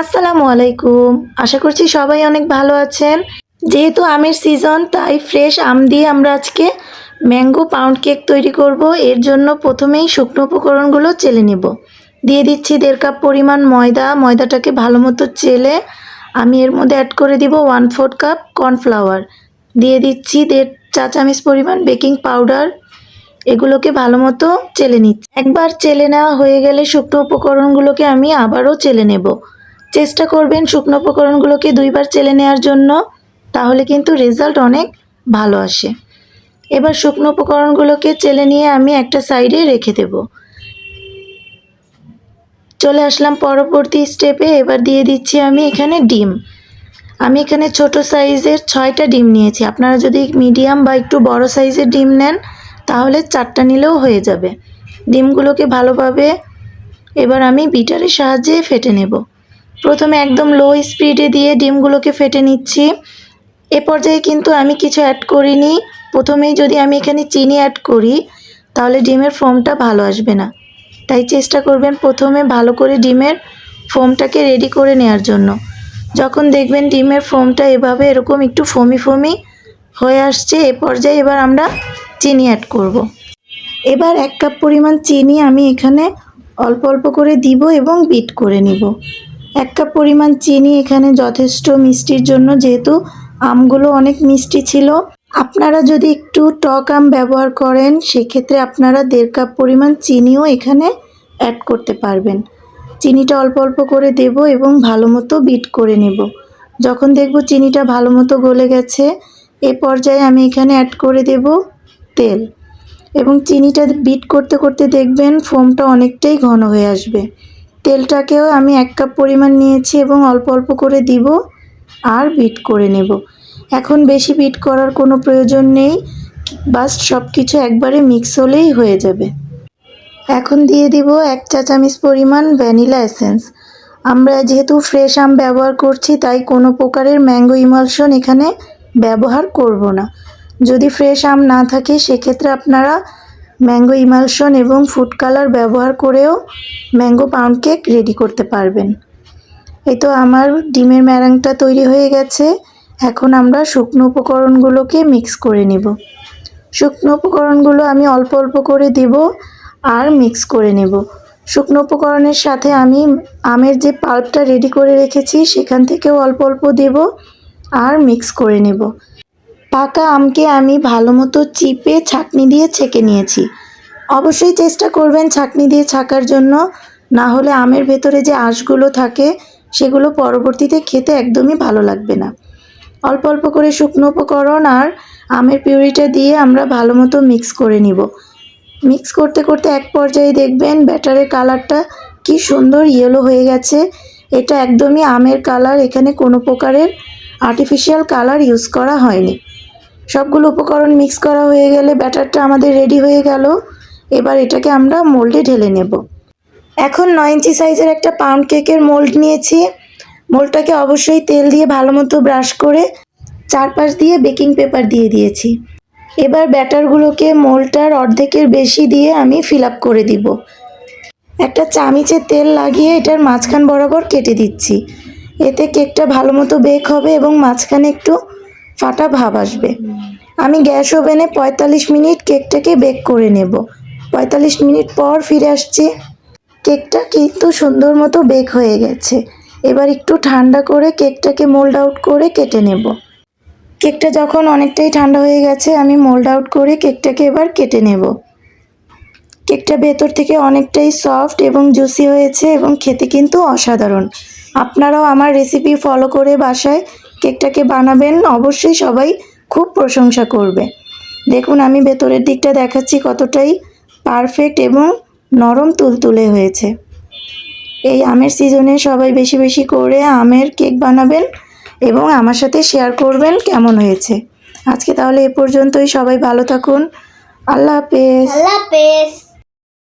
আসসালামু আলাইকুম। আশা করছি সবাই অনেক ভালো আছেন। যেহেতু আমের সিজন তাই ফ্রেশ আম দিয়ে আমরা আজকে ম্যাঙ্গো পাউন্ড কেক তৈরি করব। এর জন্য প্রথমেই শুকনো উপকরণগুলো চেলে নেব। দিয়ে দিচ্ছি দেড় কাপ পরিমাণ ময়দা। ময়দাটাকে ভালো মতো চেলে আমি এর মধ্যে অ্যাড করে দিব ওয়ান ফোর্থ কাপ কর্নফ্লাওয়ার দিয়ে দিচ্ছি দেড় চা চামচ পরিমাণ বেকিং পাউডার এগুলোকে ভালো মতো চেলে নিচ্ছি। একবার চেলে নেওয়া হয়ে গেলে শুকনো উপকরণগুলোকে আমি আবারও চেলে নেব। চেষ্টা করবেন শুকনো উপকরণগুলোকে দুইবার চেলে নেওয়ার জন্য, তাহলে কিন্তু রেজাল্ট অনেক ভালো আসে। এবার শুকনো উপকরণগুলোকে চেলে নিয়ে আমি একটা সাইডে রেখে দেব। চলে আসলাম পরবর্তী স্টেপে, এবার দিয়ে দিচ্ছি আমি এখানে ডিম। আমি এখানে ছোট সাইজের ছয়টা ডিম নিয়েছি। আপনারা যদি মিডিয়াম বা একটু বড় সাইজের ডিম নেন, তাহলে চারটা নিলেও হয়ে যাবে। ডিমগুলোকে ভালোভাবে এবার আমি বিটারের সাহায্যে ফেটে নেব। প্রথমে একদম লো স্পিডে দিয়ে ডিমগুলোকে ফেটে নিচ্ছি। এ পর্যায়ে কিন্তু আমি কিছু অ্যাড করিনি। প্রথমেই যদি আমি এখানে চিনি অ্যাড করি, তাহলে ডিমের ফোমটা ভালো আসবে না। তাই চেষ্টা করবেন প্রথমে ভালো করে ডিমের ফোমটাকে রেডি করে নেওয়ার জন্য। যখন দেখবেন ডিমের ফোমটা এভাবে এরকম একটু ফমি ফমি হয়ে আসছে, এ পর্যায়ে এবার আমরা চিনি অ্যাড করব। এবার এক কাপ পরিমাণ চিনি আমি এখানে অল্প অল্প করে দিব এবং বিট করে নিব। এক কাপ পরিমাণ চিনি এখানে যথেষ্ট মিষ্টির জন্য, যেহেতু আমগুলো অনেক মিষ্টি ছিল। আপনারা যদি একটু টক আম ব্যবহার করেন, সেক্ষেত্রে আপনারা দেড় কাপ পরিমাণ চিনিও এখানে অ্যাড করতে পারবেন। চিনিটা অল্প অল্প করে দেব এবং ভালো মতো বিট করে নেব। যখন দেখব চিনিটা ভালো মতো গলে গেছে, এ পর্যায়ে আমি এখানে অ্যাড করে দেব তেল। এবং চিনিটা বিট করতে করতে দেখবেন ফোমটা অনেকটাই ঘন হয়ে আসবে। তেলটাকেও আমি এক কাপ পরিমাণ নিয়েছি এবং অল্প অল্প করে দিব আর বিট করে নেব। এখন বেশি বিট করার কোনো প্রয়োজন নেই, বাস সব কিছু একবারে মিক্স হলেই হয়ে যাবে। এখন দিয়ে দিব এক চা চামচ পরিমাণ ভ্যানিলা এসেন্স। আমরা যেহেতু ফ্রেশ আম ব্যবহার করছি, তাই কোনো প্রকারের ম্যাঙ্গো ইমালশন এখানে ব্যবহার করব না। যদি ফ্রেশ আম না থাকে, সেক্ষেত্রে আপনারা ম্যাঙ্গো ইমালশন এবং ফুড কালার ব্যবহার করেও ম্যাঙ্গো পাউন্ড কেক রেডি করতে পারবেন। এই তো আমার ডিমের ম্যারাংটা তৈরি হয়ে গেছে। এখন আমরা শুকনো উপকরণগুলোকে মিক্স করে নেব। শুকনো উপকরণগুলো আমি অল্প অল্প করে দিব আর মিক্স করে নেব। শুকনো উপকরণের সাথে আমি আমের যে পাল্পটা রেডি করে রেখেছি, সেখান থেকেও অল্প অল্প দেব আর মিক্স করে নেব। পাকা আমকে আমি ভালো মতো চিপে ছাকনি দিয়ে ছেঁকে নিয়েছি। অবশ্যই চেষ্টা করবেন ছাকনি দিয়ে ছাকার জন্য, না হলে আমের ভেতরে যে আঁশগুলো থাকে, সেগুলো পরবর্তীতে খেতে একদমই ভালো লাগবে না। অল্প অল্প করে শুকনো উপকরণ আর আমের পিউরিটা দিয়ে আমরা ভালো মতো মিক্স করে নিব। মিক্স করতে করতে এক পর্যায়ে দেখবেন ব্যাটারের কালারটা কি সুন্দর ইয়েলো হয়ে গেছে। এটা একদমই আমের কালার, এখানে কোনো প্রকারের আর্টিফিশিয়াল কালার ইউজ করা হয়নি। সবগুলো উপকরণ মিক্স করা হয়ে গেলে ব্যাটারটা আমাদের রেডি হয়ে গেল। এবার এটাকে আমরা মোল্ডে ঢেলে নেব। এখন নয় ইঞ্চি সাইজের একটা পাউন্ড কেকের মোল্ড নিয়েছি। মোল্ডটাকে অবশ্যই তেল দিয়ে ভালো মতো ব্রাশ করে চারপাশ দিয়ে বেকিং পেপার দিয়ে দিয়েছি। এবার ব্যাটারগুলোকে মোল্ডটার অর্ধেকের বেশি দিয়ে আমি ফিল আপ করে দিব। একটা চামিচে তেল লাগিয়ে এটার মাঝখান বরাবর কেটে দিচ্ছি। এতে কেকটা ভালো মতো বেক হবে এবং মাঝখানে একটু ফাটা ভাব আসবে। আমি গ্যাস ওভেনে পঁয়তাল্লিশ মিনিট কেকটাকে বেক করে নেব। পঁয়তাল্লিশ মিনিট পর ফিরে আসছি। কেকটা কিন্তু সুন্দর মতো বেক হয়ে গেছে। এবার একটু ঠান্ডা করে কেকটাকে মোল্ড আউট করে কেটে নেব। কেকটা যখন অনেকটাই ঠান্ডা হয়ে গেছে, আমি মোল্ড আউট করে কেকটাকে এবার কেটে নেব। কেকটা ভেতর থেকে অনেকটাই সফট এবং জুসি হয়েছে এবং খেতে কিন্তু অসাধারণ। আপনারাও আমার রেসিপি ফলো করে বাসায় কেকটাকে বানাবেন, অবশ্যই সবাই খুব প্রশংসা করবে। দেখুন, আমি ভেতরের দিকটা দেখাচ্ছি কতটাই পারফেক্ট এবং নরম তুলতুলে হয়েছে। এই আমের সিজনে সবাই বেশি বেশি করে আমের কেক বানাবেন এবং আমার সাথে শেয়ার করবেন কেমন হয়েছে। আজকে তাহলে এ পর্যন্তই, সবাই ভালো থাকুন। আল্লাহ হাফেজ। আল্লাহ হাফেজ।